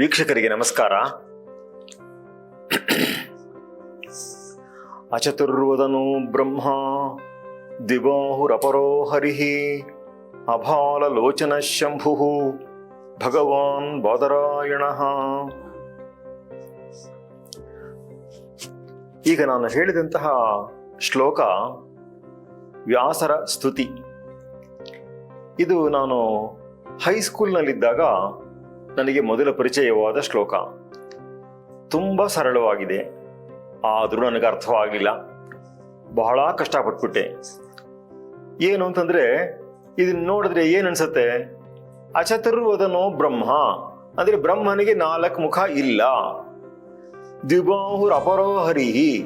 ವೀಕ್ಷಕರಿಗೆ ನಮಸ್ಕಾರ. ಅಚತುರ್ವದನು ಬ್ರಹ್ಮ ದಿಬಾಹುರಪರೋ ಹರಿಃ ಅಭಾಲಲೋಚನ ಶಂಭು, ಭಗವಾನ್ ಬಾದರಾಯಣ. ಈಗ ನಾನು ಹೇಳಿದಂತಹ ಶ್ಲೋಕ ವ್ಯಾಸರ ಸ್ತುತಿ. ಇದು ನಾನು ಹೈಸ್ಕೂಲ್ನಲ್ಲಿದ್ದಾಗ ನನಗೆ ಮೊದಲ ಪರಿಚಯವಾದ ಶ್ಲೋಕ. ತುಂಬ ಸರಳವಾಗಿದೆ. ಆದರೂ ನನಗೆ ಅರ್ಥವಾಗಿಲ್ಲ ಬಹಳ ಕಷ್ಟಪಟ್ಬಿಟ್ಟೆ. ಏನು ಅಂತಂದ್ರೆ, ಇದನ್ನ ನೋಡಿದ್ರೆ ಏನು ಅನ್ಸುತ್ತೆ ಅಚತುರ್ವದನೋ ಬ್ರಹ್ಮ. ಅಂದ್ರೆ ಬ್ರಹ್ಮನಿಗೆ ನಾಲ್ಕು ಮುಖ ಇಲ್ಲ. ದ್ವಿಬಾಹುರ್ ಅಪರೋ ಹರಿಹಿ.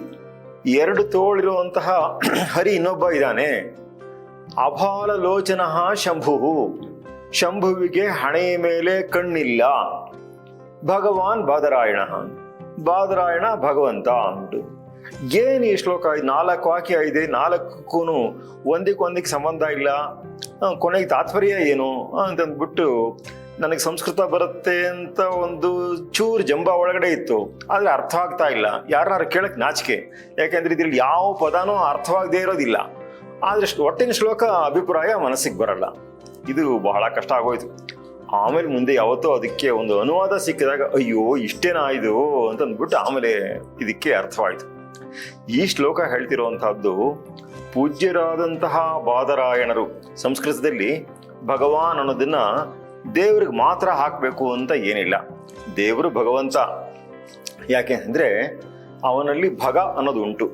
ಎರಡು ತೋಳಿರುವಂತಹ ಹರಿ ಇನ್ನೊಬ್ಬ ಇದ್ದಾನೆ. ಅಭಾಲ ಲೋಚನಃ ಶಂಭು ಶಂಭುವಿಗೆ ಹಣೆಯ ಮೇಲೆ ಕಣ್ಣಿಲ್ಲ. ಭಗವಾನ್ ಬಾದರಾಯಣ. ಬಾದರಾಯಣ ಭಗವಂತ ಅಂಟು ಏನು ಈ ಶ್ಲೋಕ? ನಾಲ್ಕು ವಾಕ್ಯ ಇದೆ ನಾಲ್ಕಕ್ಕೂ ಒಂದಕ್ಕೊಂದಕ್ಕೆ ಸಂಬಂಧ ಇಲ್ಲ. ಕೊನೆಗೆ ತಾತ್ಪರ್ಯ ಏನು? ಅಂತಂದ್ಬಿಟ್ಟು ನನಗೆ ಸಂಸ್ಕೃತ ಬರುತ್ತೆ ಅಂತ ಒಂದು ಚೂರು ಜಂಬ ಒಳಗಡೆ ಇತ್ತು. ಆದರೆ ಅರ್ಥ ಆಗ್ತಾ ಇಲ್ಲ. ಯಾರನ್ನಾರು ಕೇಳಕ್ ನಾಚಿಕೆ. ಯಾಕೆಂದ್ರೆ ಇದ್ರಲ್ಲಿ ಯಾವ ಪದನೂ ಅರ್ಥವಾಗದೇ ಇರೋದಿಲ್ಲ. ಆದ್ರೆ ಒಟ್ಟಿನ ಶ್ಲೋಕ ಅಭಿಪ್ರಾಯ ಮನಸ್ಸಿಗೆ ಬರಲ್ಲ. ಇದು ಬಹಳ ಕಷ್ಟ ಆಗೋಯ್ತು. ಆಮೇಲೆ ಮುಂದೆ ಯಾವತ್ತೋ ಅದಕ್ಕೆ ಒಂದು ಅನುವಾದ ಸಿಕ್ಕಿದಾಗ, ಅಯ್ಯೋ, ಇಷ್ಟೇನಾ ಇದು? ಅಂತ ಅಂದ್ಬಿಟ್ಟು ಆಮೇಲೆ ಇದಕ್ಕೆ ಅರ್ಥವಾಯಿತು. ಈ ಶ್ಲೋಕ ಹೇಳ್ತಿರುವಂತಹದ್ದು ಪೂಜ್ಯರಾದಂತಹ ಬಾದರಾಯಣರು ಸಂಸ್ಕೃತದಲ್ಲಿ ಭಗವಾನ್ ಅನ್ನೋದನ್ನ ದೇವ್ರಿಗೆ ಮಾತ್ರ ಹಾಕಬೇಕು ಅಂತ ಏನಿಲ್ಲ. ದೇವರು ಭಗವಂತ. ಯಾಕೆ ಅಂದ್ರೆ, ಅವನಲ್ಲಿ ಭಗ ಅನ್ನೋದು ಉಂಟು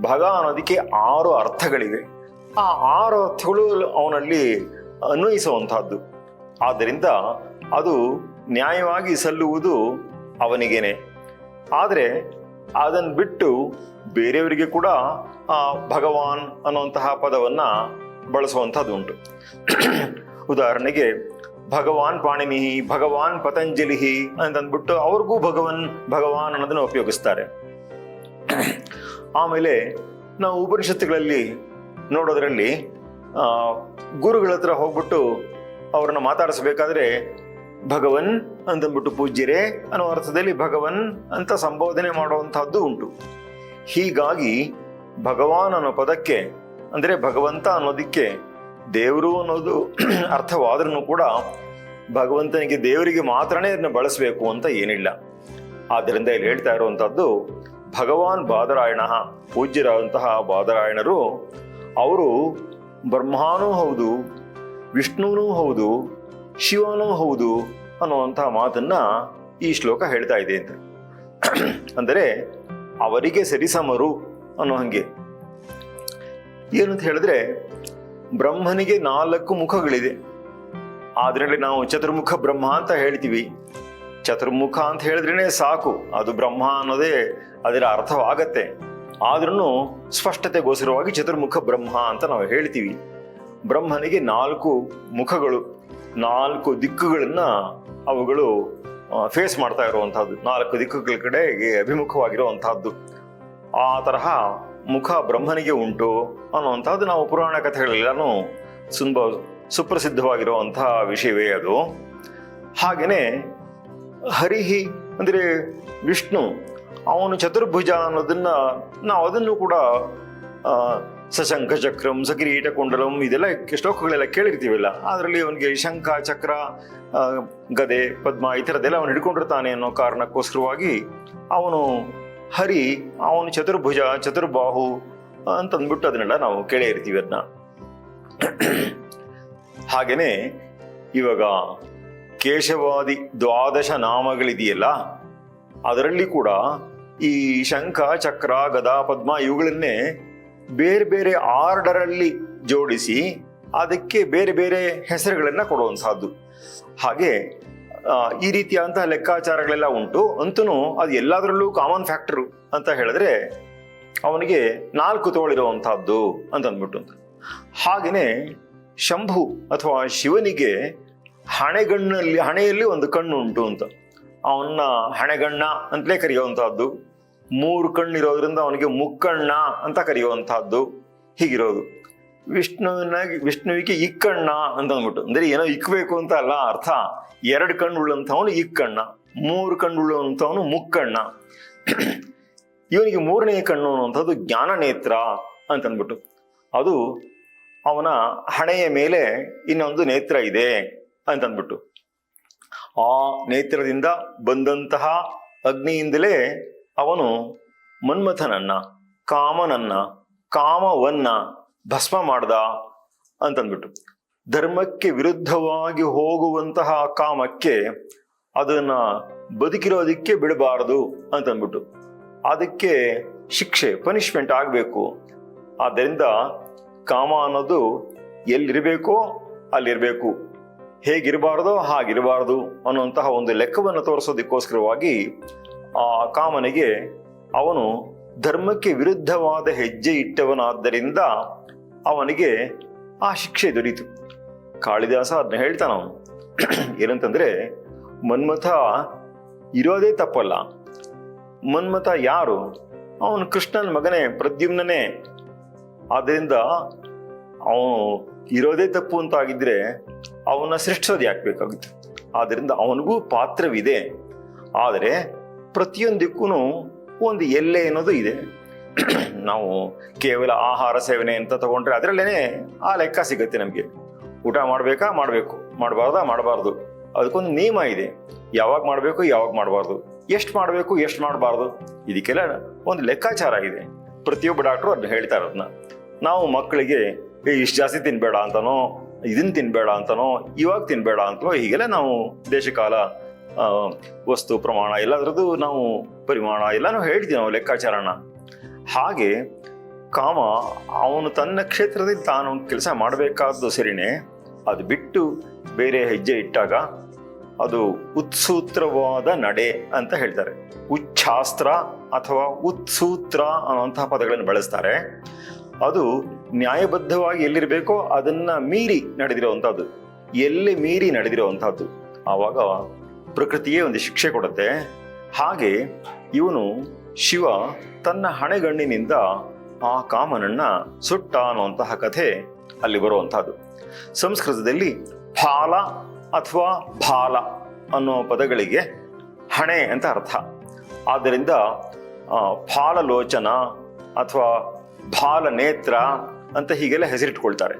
ಭಗ ಅನ್ನೋದಕ್ಕೆ ಆರು ಅರ್ಥಗಳಿವೆ. ಆ ಆರು ಅರ್ಥಗಳು ಅವನಲ್ಲಿ ಅನ್ವಯಿಸುವಂತಹದ್ದು ಆದ್ದರಿಂದ ಅದು ನ್ಯಾಯವಾಗಿ ಸಲ್ಲುವುದು ಅವನಿಗೇನೆ. ಆದರೆ ಅದನ್ನು ಬಿಟ್ಟು ಬೇರೆಯವರಿಗೆ ಕೂಡ ಭಗವಾನ್ ಅನ್ನುವಂತಹ ಪದವನ್ನ ಬಳಸುವಂಥದ್ದು ಉಂಟು ಉದಾಹರಣೆಗೆ, ಭಗವಾನ್ ಪಾಣಿನಿ, ಭಗವಾನ್ ಪತಂಜಲಿ ಅಂತಂದ್ಬಿಟ್ಟು ಅವ್ರಿಗೂ ಭಗವನ್, ಭಗವಾನ್ ಅನ್ನೋದನ್ನ ಉಪಯೋಗಿಸ್ತಾರೆ. ಆಮೇಲೆ ನಾವು ಉಪನಿಷತ್ತುಗಳಲ್ಲಿ ನೋಡೋದ್ರಲ್ಲಿ ಗುರುಗಳ ಹತ್ರ ಹೋಗ್ಬಿಟ್ಟು ಅವ್ರನ್ನ ಮಾತಾಡಿಸ್ಬೇಕಾದ್ರೆ ಭಗವನ್ ಅಂತಂದ್ಬಿಟ್ಟು ಪೂಜ್ಯರೇ ಅನ್ನೋ ಅರ್ಥದಲ್ಲಿ ಭಗವನ್ ಅಂತ ಸಂಬೋಧನೆ ಮಾಡುವಂತಹದ್ದು ಉಂಟು. ಹೀಗಾಗಿ ಭಗವಾನ್ ಅನ್ನೋ ಪದಕ್ಕೆ, ಅಂದ್ರೆ ಭಗವಂತ ಅನ್ನೋದಕ್ಕೆ ದೇವರು ಅನ್ನೋದು ಅರ್ಥವಾದ್ರೂ ಕೂಡ ಭಗವಂತನಿಗೆ ದೇವರಿಗೆ ಮಾತ್ರನೇ ಇದನ್ನ ಬಳಸಬೇಕು ಅಂತ ಏನಿಲ್ಲ. ಆದ್ದರಿಂದ ಇಲ್ಲಿ ಹೇಳ್ತಾ ಇರುವಂತಹದ್ದು ಭಗವಾನ್ ಬಾದರಾಯಣ, ಪೂಜ್ಯರಾದಂತಹ ಬಾದರಾಯಣರು, ಅವರು ಬ್ರಹ್ಮಾನೂ ಹೌದು ವಿಷ್ಣುವೂ ಹೌದು, ಶಿವನೂ ಹೌದು ಅನ್ನುವಂತಹ ಮಾತನ್ನ ಈ ಶ್ಲೋಕ ಹೇಳ್ತಾ ಇದೆ ಅಂತ. ಅಂದರೆ ಅವರಿಗೆ ಸರಿಸಮರು ಅನ್ನೋ ಹಂಗೆ. ಏನು ಅಂತ ಹೇಳಿದ್ರೆ ಬ್ರಹ್ಮನಿಗೆ ನಾಲ್ಕು ಮುಖಗಳಿದೆ. ಅದರಲ್ಲಿ ನಾವು ಚತುರ್ಮುಖ ಬ್ರಹ್ಮ ಅಂತ ಹೇಳ್ತೀವಿ. ಚತುರ್ಮುಖ ಅಂತ ಹೇಳಿದ್ರೇನೆ ಸಾಕು, ಅದು ಬ್ರಹ್ಮ ಅನ್ನೋದೇ ಅದರ ಅರ್ಥವಾಗತ್ತೆ. ಆದ್ರೂ ಸ್ಪಷ್ಟತೆಗೋಸ್ಕರವಾಗಿ ಚತುರ್ಮುಖ ಬ್ರಹ್ಮ ಅಂತ ನಾವು ಹೇಳ್ತೀವಿ. ಬ್ರಹ್ಮನಿಗೆ ನಾಲ್ಕು ಮುಖಗಳು, ನಾಲ್ಕು ದಿಕ್ಕುಗಳನ್ನ ಅವುಗಳು ಫೇಸ್ ಮಾಡ್ತಾ ಇರುವಂತಹದ್ದು ನಾಲ್ಕು ದಿಕ್ಕುಗಳ ಕಡೆಗೆ ಅಭಿಮುಖವಾಗಿರುವಂತಹದ್ದು ಆ ತರಹ ಮುಖ ಬ್ರಹ್ಮನಿಗೆ ಉಂಟು ಅನ್ನುವಂಥದ್ದು ನಾವು ಪುರಾಣ ಕಥೆಗಳೆಲ್ಲನೂ ತುಂಬ ಸುಪ್ರಸಿದ್ಧವಾಗಿರುವಂತಹ ವಿಷಯವೇ ಅದು. ಹಾಗೆಯೇ ಹರಿಹಿ ಅಂದರೆ ವಿಷ್ಣು ಅವನು ಚತುರ್ಭುಜ ಅನ್ನೋದನ್ನ ನಾವು ಅದನ್ನು ಕೂಡ ಸಶಂಖ ಚಕ್ರಂ, ಸಕ್ರೀಟ ಕುಂಡಲಂ ಇದೆಲ್ಲ ಶ್ಲೋಕಗಳೆಲ್ಲ ಕೇಳಿರ್ತೀವಲ್ಲ. ಅದರಲ್ಲಿ ಅವನಿಗೆ ಶಂಖ, ಚಕ್ರ ಗದೆ, ಪದ್ಮ ಈ ಥರದ್ದೆಲ್ಲ ಅವನು ಹಿಡ್ಕೊಂಡಿರ್ತಾನೆ ಅನ್ನೋ ಕಾರಣಕ್ಕೋಸ್ಕರವಾಗಿ ಅವನು ಹರಿ, ಅವನು ಚತುರ್ಭುಜ, ಚತುರ್ಬಾಹು ಅಂತಂದ್ಬಿಟ್ಟು ಅದನ್ನೆಲ್ಲ ನಾವು ಕೇಳೇ ಇರ್ತೀವಿ ಅದನ್ನ. ಹಾಗೇನೆ ಇವಾಗ ಕೇಶವಾದಿ ದ್ವಾದಶ ನಾಮಗಳಿದೆಯಲ್ಲ ಅದರಲ್ಲಿ ಕೂಡ ಈ ಶಂಖ, ಚಕ್ರ, ಗದ, ಪದ್ಮ ಇವುಗಳನ್ನೇ ಬೇರೆ ಬೇರೆ ಆರ್ಡರ್ ಅಲ್ಲಿ ಜೋಡಿಸಿ ಅದಕ್ಕೆ ಬೇರೆ ಬೇರೆ ಹೆಸರುಗಳನ್ನ ಕೊಡುವಂತಹದ್ದು. ಹಾಗೆ ಈ ರೀತಿಯಾದಂತಹ ಲೆಕ್ಕಾಚಾರಗಳೆಲ್ಲ ಉಂಟು. ಅಂತೂ ಅದು ಎಲ್ಲದರಲ್ಲೂ ಕಾಮನ್ ಫ್ಯಾಕ್ಟರ್ ಅಂತ ಹೇಳಿದ್ರೆ ಅವನಿಗೆ ನಾಲ್ಕು ತೋಳಿರುವಂತಹದ್ದು ಅಂತ ಅಂದ್ಬಿಟ್ಟು ಅಂತ ಹಾಗೆಯೇ ಶಂಭು ಅಥವಾ ಶಿವನಿಗೆ ಹಣೆಗಣ್ಣಲ್ಲಿ, ಹಣೆಯಲ್ಲಿ ಒಂದು ಕಣ್ಣು ಉಂಟು ಅಂತ. ಅವನ್ನ ಹಣೆಗಣ್ಣ ಅಂತಲೇ ಕರೆಯುವಂತಹದ್ದು. ಮೂರು ಕಣ್ಣಿರೋದ್ರಿಂದ ಅವನಿಗೆ ಮುಕ್ಕಣ್ಣ ಅಂತ ಕರೆಯುವಂತಹದ್ದು ಹೀಗಿರೋದು. ವಿಷ್ಣುವಿನ ವಿಷ್ಣುವಿಗೆ ಇಕ್ಕಣ್ಣ ಅಂತ ಅಂದ್ಬಿಟ್ಟು, ಅಂದ್ರೆ ಏನೋ ಇಕ್ಕಬೇಕು ಅಂತ ಅಲ್ಲ ಅರ್ಥ. ಎರಡು ಕಣ್ಣು ಉಳ್ಳಂಥವನು ಇಕ್ಕಣ್ಣ, ಮೂರು ಕಣ್ಣುಳ್ಳಂಥವನು ಮುಕ್ಕಣ್ಣ. ಇವನಿಗೆ ಮೂರನೇ ಕಣ್ಣು ಅನ್ನುವಂಥದ್ದು ಜ್ಞಾನ ನೇತ್ರ ಅಂತಂದ್ಬಿಟ್ಟು ಅದು ಅವನ ಹಣೆಯ ಮೇಲೆ ಇನ್ನೊಂದು ನೇತ್ರ ಇದೆ ಅಂತಂದ್ಬಿಟ್ಟು ಆ ನೇತ್ರದಿಂದ ಬಂದಂತಹ ಅಗ್ನಿಯಿಂದಲೇ ಅವನು ಮನ್ಮಥನನ್ನ, ಕಾಮನನ್ನ, ಕಾಮವನ್ನ ಭಸ್ಮ ಮಾಡ್ದ ಅಂತಂದ್ಬಿಟ್ಟು, ಧರ್ಮಕ್ಕೆ ವಿರುದ್ಧವಾಗಿ ಹೋಗುವಂತಹ ಕಾಮಕ್ಕೆ ಅದನ್ನ ಬದುಕಿರೋದಕ್ಕೆ ಬಿಡಬಾರದು ಅಂತಂದ್ಬಿಟ್ಟು, ಅದಕ್ಕೆ ಶಿಕ್ಷೆ ಪನಿಷ್ಮೆಂಟ್ ಆಗಬೇಕು. ಆದ್ದರಿಂದ ಕಾಮ ಅನ್ನೋದು ಎಲ್ಲಿರಬೇಕೋ ಅಲ್ಲಿರಬೇಕು. ಹೇಗಿರಬಾರ್ದೋ, ಹಾಗಿರಬಾರ್ದು ಅನ್ನುವಂತಹ ಒಂದು ಲೆಕ್ಕವನ್ನು ತೋರಿಸೋದಕ್ಕೋಸ್ಕರವಾಗಿ ಆ ಕಾಮನಿಗೆ ಅವನು ಧರ್ಮಕ್ಕೆ ವಿರುದ್ಧವಾದ ಹೆಜ್ಜೆ ಇಟ್ಟವನಾದ್ದರಿಂದ ಅವನಿಗೆ ಆ ಶಿಕ್ಷೆ ದೊರೀತು. ಕಾಳಿದಾಸ ಅದನ್ನ ಹೇಳ್ತಾನ ಅವನು. ಏನಂತಂದ್ರೆ, ಮನ್ಮಥ ಇರೋದೇ ತಪ್ಪಲ್ಲ. ಮನ್ಮಥ ಯಾರು? ಅವನು ಕೃಷ್ಣನ ಮಗನೇ ಪ್ರದ್ಯುಮ್ನೇ ಆದ್ದರಿಂದ ಅವನು ಇರೋದೇ ತಪ್ಪು ಅಂತ ಆಗಿದ್ರೆ ಅವನ ಸೃಷ್ಟಿಸೋದು ಯಾಕೆ ಬೇಕಾಗುತ್ತೆ? ಆದ್ದರಿಂದ ಅವನಿಗೂ ಪಾತ್ರವಿದೆ. ಆದರೆ ಪ್ರತಿಯೊಂದಕ್ಕೂ ಒಂದು ಎಲ್ಲೆ ಅನ್ನೋದು ಇದೆ. ನಾವು ಕೇವಲ ಆಹಾರ ಸೇವನೆ ಅಂತ ತಗೊಂಡ್ರೆ ಅದರಲ್ಲೇ ಆ ಲೆಕ್ಕ ಸಿಗುತ್ತೆ ನಮಗೆ. ಊಟ ಮಾಡಬೇಕಾ? ಮಾಡಬೇಕು. ಮಾಡಬಾರ್ದಾ? ಮಾಡಬಾರ್ದು. ಅದಕ್ಕೊಂದು ನಿಯಮ ಇದೆ. ಯಾವಾಗ ಮಾಡಬೇಕು? ಯಾವಾಗ ಮಾಡಬಾರ್ದು? ಎಷ್ಟು ಮಾಡಬೇಕು? ಎಷ್ಟು ಮಾಡಬಾರ್ದು? ಇದಕ್ಕೆಲ್ಲ ಒಂದು ಲೆಕ್ಕಾಚಾರ ಇದೆ. ಪ್ರತಿಯೊಬ್ಬ ಡಾಕ್ಟ್ರು ಅದನ್ನ ಹೇಳ್ತಾರೆ ಅದನ್ನ ನಾವು ಮಕ್ಕಳಿಗೆ ಇಷ್ಟು ಜಾಸ್ತಿ ತಿನ್ಬೇಡ ಅಂತನೋ ಇದನ್ನ ತಿನ್ಬೇಡ ಅಂತನೋ, ಇವಾಗ ತಿನ್ಬೇಡ ಅಂತಲೋ ಹೀಗೆಲ್ಲ ನಾವು ದೇಶಕಾಲ ವಸ್ತು, ಪ್ರಮಾಣ ಎಲ್ಲದರದ್ದು ನಾವು ಪರಿಮಾಣ ಎಲ್ಲಾನು ಹೇಳ್ತೀವಿ ನಾವು ಲೆಕ್ಕಾಚಾರನ. ಹಾಗೆ ಕಾಮ ಅವನು ತನ್ನ ಕ್ಷೇತ್ರದಲ್ಲಿ ತಾನು ಕೆಲಸ ಮಾಡಬೇಕಾದ್ದು ಸರಿನೇ, ಅದು ಬಿಟ್ಟು ಬೇರೆ ಹೆಜ್ಜೆ ಇಟ್ಟಾಗ ಅದು ಉತ್ಸೂತ್ರವಾದ ನಡೆ ಅಂತ ಹೇಳ್ತಾರೆ. ಉಚ್ಛಾಸ್ತ್ರ ಅಥವಾ ಉತ್ಸೂತ್ರ ಅನ್ನುವಂತಹ ಪದಗಳನ್ನು ಬಳಸ್ತಾರೆ. ಅದು ನ್ಯಾಯಬದ್ಧವಾಗಿ ಎಲ್ಲಿರಬೇಕೋ ಅದನ್ನ ಮೀರಿ ನಡೆದಿರುವಂತಹದ್ದು. ಎಲ್ಲಿ ಮೀರಿ ನಡೆದಿರುವಂತಹದ್ದು. ಆವಾಗ ಪ್ರಕೃತಿಯೇ ಒಂದು ಶಿಕ್ಷೆ ಕೊಡುತ್ತೆ. ಹಾಗೆ ಇವನು ಶಿವ ತನ್ನ ಹಣೆಗಣ್ಣಿನಿಂದ ಆ ಕಾಮನನ್ನ ಸುಟ್ಟ ಅನ್ನುವಂತಹ ಕಥೆ ಅಲ್ಲಿ ಬರುವಂತಹದ್ದು. ಸಂಸ್ಕೃತದಲ್ಲಿ ಫಾಲ ಅಥವಾ ಫಾಲ ಅನ್ನೋ ಪದಗಳಿಗೆ ಹಣೆ ಅಂತ ಅರ್ಥ. ಆದ್ದರಿಂದ ಫಾಲಲೋಚನ ಅಥವಾ ಫಾಲ ನೇತ್ರ ಅಂತ ಹೀಗೆಲ್ಲ ಹೆಸರಿಟ್ಕೊಳ್ತಾರೆ.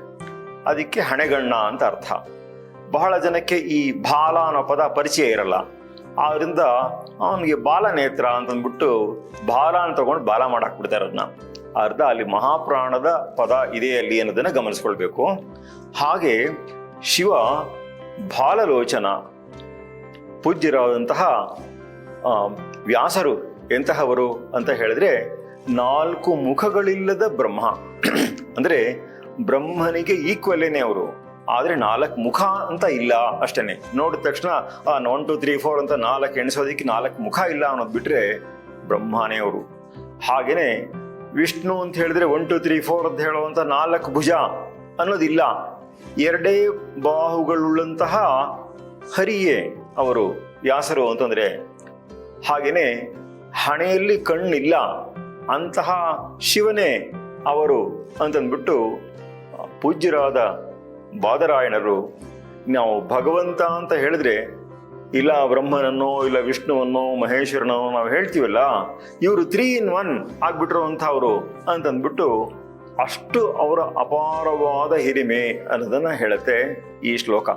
ಅದಕ್ಕೆ ಹಣೆಗಣ್ಣ ಅಂತ ಅರ್ಥ. ಬಹಳ ಜನಕ್ಕೆ ಈ ಬಾಲ ಅನ್ನೋ ಪದ ಪರಿಚಯ ಇರಲ್ಲ. ಆದ್ರಿಂದ ಅವನಿಗೆ ಬಾಲ ನೇತ್ರ ಅಂತಂದ್ಬಿಟ್ಟು ಬಾಲ ಅಂತ ತಗೊಂಡು ಬಾಲ ಮಾಡಾಕ್ಬಿಡ್ತಾರೆ ಅದನ್ನ ಅರ್ಧ ಅಲ್ಲಿ ಮಹಾಪ್ರಾಣದ ಪದ ಇದೆ ಅಲ್ಲಿ ಅನ್ನೋದನ್ನ ಗಮನಿಸ್ಕೊಳ್ಬೇಕು. ಹಾಗೆ ಶಿವ ಬಾಲಲೋಚನ, ಪೂಜ್ಯರಾದಂತಹ ವ್ಯಾಸರು ಎಂತಹವರು ಅಂತ ಹೇಳಿದ್ರೆ ನಾಲ್ಕು ಮುಖಗಳಿಲ್ಲದ ಬ್ರಹ್ಮ. ಅಂದ್ರೆ ಬ್ರಹ್ಮನಿಗೆ ಈಕ್ವಲ್ಲೇನೆ ಅವರು, ಆದ್ರೆ ನಾಲ್ಕು ಮುಖ ಅಂತ ಇಲ್ಲ ಅಷ್ಟೇನೆ. ನೋಡಿದ ತಕ್ಷಣ ಒನ್ ಟು ತ್ರೀ ಫೋರ್ ಅಂತ ನಾಲ್ಕು ಎಣಿಸೋದಕ್ಕೆ ನಾಲ್ಕು ಮುಖ ಇಲ್ಲ ಅನ್ನೋದು ಬಿಟ್ರೆ ಬ್ರಹ್ಮನೇ ಅವರು. ಹಾಗೇನೆ ವಿಷ್ಣು ಅಂತ ಹೇಳಿದ್ರೆ ಒನ್ ಟು ತ್ರೀ ಫೋರ್ ಅಂತ ಹೇಳುವಂತ ನಾಲ್ಕು ಭುಜ ಅನ್ನೋದಿಲ್ಲ ಎರಡೇ ಬಾಹುಗಳುಳ್ಳಂತಹ ಹರಿಯೇ ಅವರು, ವ್ಯಾಸರು ಅಂತಂದ್ರೆ. ಹಾಗೇನೆ ಹಣೆಯಲ್ಲಿ ಕಣ್ಣಿಲ್ಲ, ಅಂತಹ ಶಿವನೇ ಅವರು ಅಂತಂದ್ಬಿಟ್ಟು ಪೂಜ್ಯರಾದ ಬಾದರಾಯಣರು, ನಾವು ಭಗವಂತ ಅಂತ ಹೇಳಿದ್ರೆ, ಇಲ್ಲ ಬ್ರಹ್ಮನನ್ನೋ, ಇಲ್ಲ ವಿಷ್ಣುವನ್ನೋ, ಮಹೇಶ್ವರನೋ ನಾವು ಹೇಳ್ತೀವಲ್ಲ, ಇವರು ತ್ರೀ ಇನ್ ಒನ್ ಆಗ್ಬಿಟ್ಟಿರುವಂಥವ್ರು ಅಂತಂದ್ಬಿಟ್ಟು, ಅಷ್ಟು ಅವರ ಅಪಾರವಾದ ಹಿರಿಮೆ ಅನ್ನೋದನ್ನ ಹೇಳುತ್ತೆ ಈ ಶ್ಲೋಕ.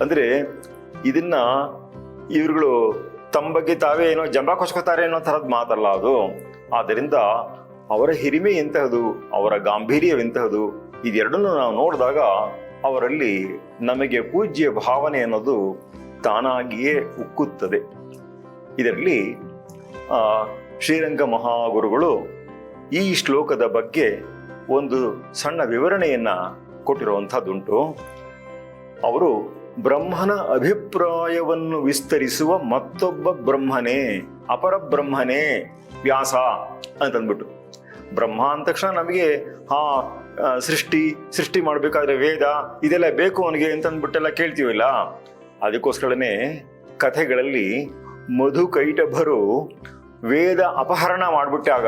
ಅಂದ್ರೆ, ಇದನ್ನ ಇವ್ರುಗಳು ತಮ್ಮ ಬಗ್ಗೆ ತಾವೇ ಏನೋ ಜಂಬ ಅನ್ನೋ ಥರದ ಮಾತಲ್ಲ ಅದು. ಆದ್ದರಿಂದ ಅವರ ಹಿರಿಮೆ ಎಂತಹದು, ಅವರ ಗಾಂಭೀರ್ಯವೆಂತಹದು ಇದೆರಡನ್ನು ನಾವು ನೋಡಿದಾಗ ಅವರಲ್ಲಿ ನಮಗೆ ಪೂಜ್ಯ ಭಾವನೆ ಅನ್ನೋದು ತಾನಾಗಿಯೇ ಉಕ್ಕುತ್ತದೆ. ಇದರಲ್ಲಿ ಶ್ರೀರಂಗ ಮಹಾಗುರುಗಳು ಈ ಶ್ಲೋಕದ ಬಗ್ಗೆ ಒಂದು ಸಣ್ಣ ವಿವರಣೆಯನ್ನು ಕೊಟ್ಟಿರುವಂಥದ್ದುಂಟು. ಅವರು ಬ್ರಹ್ಮನ ಅಭಿಪ್ರಾಯವನ್ನು ವಿಸ್ತರಿಸುವ ಮತ್ತೊಬ್ಬ ಬ್ರಹ್ಮನೇ, ಅಪರ ಬ್ರಹ್ಮನೇ ವ್ಯಾಸ ಅಂತಂದ್ಬಿಟ್ಟು. ಬ್ರಹ್ಮ ಅಂದ ತಕ್ಷಣ ನಮಗೆ ಹಾ ಸೃಷ್ಟಿ ಸೃಷ್ಟಿ ಮಾಡಬೇಕಾದ್ರೆ ವೇದ, ಇದೆಲ್ಲ ಬೇಕು ಅವನಿಗೆ ಅಂತಂದ್ಬಿಟ್ಟೆಲ್ಲ ಕೇಳ್ತೀವಲ್ಲ. ಅದಕ್ಕೋಸ್ಕರನೇ ಕಥೆಗಳಲ್ಲಿ ಮಧು ಕೈಟಭರು ವೇದ ಅಪಹರಣ ಮಾಡಿಬಿಟ್ಟಾಗ,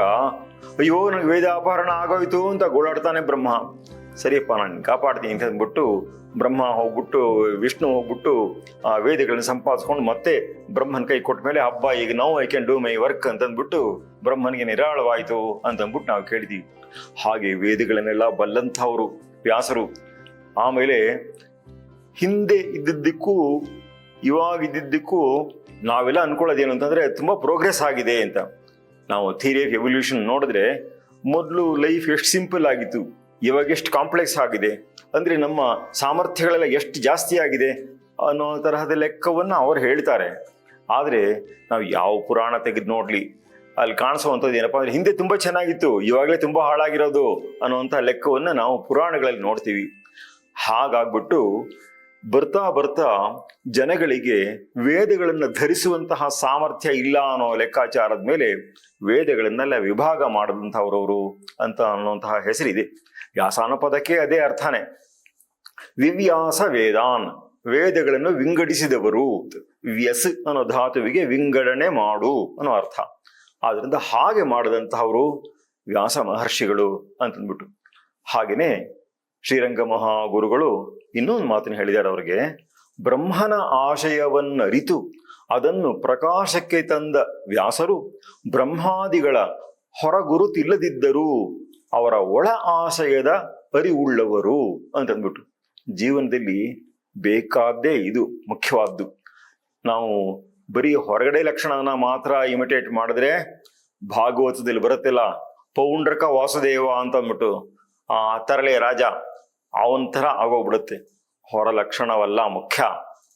ಅಯ್ಯೋ, ನನಗೆ ವೇದ ಅಪಹರಣ ಆಗೋಯ್ತು ಅಂತ ಗೋಳಾಡ್ತಾನೆ ಬ್ರಹ್ಮ. ಸರಿಯಪ್ಪ, ನಾನು ಕಾಪಾಡ್ತೀನಿ ಅಂತ ಅಂದ್ಬಿಟ್ಟು ಬ್ರಹ್ಮ ಹೋಗ್ಬಿಟ್ಟು, ವಿಷ್ಣು ಹೋಗ್ಬಿಟ್ಟು ಆ ವೇದಗಳನ್ನ ಸಂಪಾದಿಸ್ಕೊಂಡು ಮತ್ತೆ ಬ್ರಹ್ಮನ ಕೈ ಕೊಟ್ಟ ಮೇಲೆ, ಹಬ್ಬ, ಈಗ ನಾವು I can do my work ಅಂತಂದ್ಬಿಟ್ಟು ಬ್ರಹ್ಮನಿಗೆ ನಿರಾಳವಾಯಿತು ಅಂತಂದ್ಬಿಟ್ಟು ನಾವು ಕೇಳಿದೀವಿ. ಹಾಗೆ ವೇದಗಳನ್ನೆಲ್ಲ ಬಲ್ಲಂಥವರು, ವ್ಯಾಸರು. ಆಮೇಲೆ ಹಿಂದೆ ಇದ್ದಿದ್ದಕ್ಕೂ, ಇವಾಗ ಇದ್ದಿದ್ದಕ್ಕೂ ನಾವೆಲ್ಲ ಅನ್ಕೊಳ್ಳೋದೇನು ಅಂತಂದ್ರೆ ತುಂಬಾ ಪ್ರೋಗ್ರೆಸ್ ಆಗಿದೆ ಅಂತ. ನಾವು ಥಿಯರಿ ಆಫ್ ಎವಲ್ಯೂಷನ್ ನೋಡಿದ್ರೆ ಮೊದಲು ಲೈಫ್ ಎಷ್ಟು ಸಿಂಪಲ್ ಆಗಿತ್ತು, ಇವಾಗ ಎಷ್ಟು ಕಾಂಪ್ಲೆಕ್ಸ್ ಆಗಿದೆ, ಅಂದ್ರೆ ನಮ್ಮ ಸಾಮರ್ಥ್ಯಗಳೆಲ್ಲ ಎಷ್ಟು ಜಾಸ್ತಿ ಆಗಿದೆ ಅನ್ನೋ ತರಹದ ಲೆಕ್ಕವನ್ನು ಅವ್ರು ಹೇಳ್ತಾರೆ. ಆದರೆ ನಾವು ಯಾವ ಪುರಾಣ ತೆಗೆದು ನೋಡ್ಲಿ ಅಲ್ಲಿ ಕಾಣಿಸುವಂಥದ್ದು ಏನಪ್ಪ ಅಂದ್ರೆ ಹಿಂದೆ ತುಂಬಾ ಚೆನ್ನಾಗಿತ್ತು, ಇವಾಗಲೇ ತುಂಬಾ ಹಾಳಾಗಿರೋದು ಅನ್ನುವಂಥ ಲೆಕ್ಕವನ್ನು ನಾವು ಪುರಾಣಗಳಲ್ಲಿ ನೋಡ್ತೀವಿ. ಹಾಗಾಗ್ಬಿಟ್ಟು ಬರ್ತಾ ಬರ್ತಾ ಜನಗಳಿಗೆ ವೇದಗಳನ್ನು ಧರಿಸುವಂತಹ ಸಾಮರ್ಥ್ಯ ಇಲ್ಲ ಅನ್ನೋ ಲೆಕ್ಕಾಚಾರದ ಮೇಲೆ ವೇದಗಳನ್ನೆಲ್ಲ ವಿಭಾಗ ಮಾಡಿದಂಥವ್ರವರು ಅಂತ ಅನ್ನುವಂತಹ ಹೆಸರಿದೆ. ವ್ಯಾಸಾನ ಪದಕ್ಕೆ ಅದೇ ಅರ್ಥನೇ. ವಿವ್ಯಾಸ ವೇದಾನ್, ವೇದಗಳನ್ನು ವಿಂಗಡಿಸಿದವರು. ವ್ಯಸ್ ಅನ್ನೋ ಧಾತುವಿಗೆ ವಿಂಗಡಣೆ ಮಾಡು ಅನ್ನೋ ಅರ್ಥ. ಆದ್ರಿಂದ ಹಾಗೆ ಮಾಡಿದಂತಹವರು ವ್ಯಾಸ ಮಹರ್ಷಿಗಳು ಅಂತಂದ್ಬಿಟ್ಟು. ಹಾಗೆಯೇ ಶ್ರೀರಂಗ ಮಹಾಗುರುಗಳು ಇನ್ನೊಂದು ಮಾತನ್ನು ಹೇಳಿದ್ದಾರೆ ಅವರಿಗೆ, ಬ್ರಹ್ಮನ ಆಶಯವನ್ನರಿತು ಅದನ್ನು ಪ್ರಕಾಶಕ್ಕೆ ತಂದ ವ್ಯಾಸರು ಬ್ರಹ್ಮಾದಿಗಳ ಹೊರಗುರುತಿಲ್ಲದಿದ್ದರೂ ಅವರ ಒಳ ಆಶಯದ ಅರಿವುಳ್ಳವರು ಅಂತಂದ್ಬಿಟ್ಟು. ಜೀವನದಲ್ಲಿ ಬೇಕಾದ್ದೇ ಇದು ಮುಖ್ಯವಾದ್ದು. ನಾವು ಬರೀ ಹೊರಗಡೆ ಲಕ್ಷಣನ ಮಾತ್ರ ಇಮಿಟೇಟ್ ಮಾಡಿದ್ರೆ ಭಾಗವತದಲ್ಲಿ ಬರುತ್ತಿಲ್ಲ. ಪೌಂಡ್ರಕ ವಾಸುದೇವ ಅಂತ ಅಂದ್ಬಿಟ್ಟು, ಆ ತರಲೆ ರಾಜ ಅವನ ಥರ ಆಗೋಗ್ಬಿಡುತ್ತೆ. ಹೊರ ಲಕ್ಷಣವಲ್ಲ ಮುಖ್ಯ.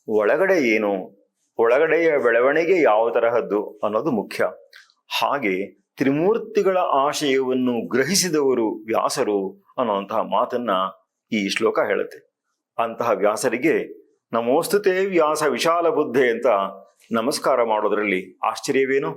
ಒಳಗಡೆ ಏನು? ಒಳಗಡೆಯ ಬೆಳವಣಿಗೆ ಯಾವ ತರಹದ್ದು ಅನ್ನೋದು ಮುಖ್ಯ. ಹಾಗೆ ತ್ರಿಮೂರ್ತಿಗಳ ಆಶಯವನ್ನು ಗ್ರಹಿಸಿದವರು ವ್ಯಾಸರು ಅನ್ನುವಂತಹ ಮಾತನ್ನ ಈ ಶ್ಲೋಕ ಹೇಳುತ್ತೆ. ಅಂತಹ ವ್ಯಾಸರಿಗೆ, ನಮೋಸ್ತುತೆ ವ್ಯಾಸ ವಿಶಾಲ ಬುದ್ಧೆ ಅಂತ ನಮಸ್ಕಾರ ಮಾಡೋದ್ರಲ್ಲಿ ಆಶ್ಚರ್ಯವೇನು?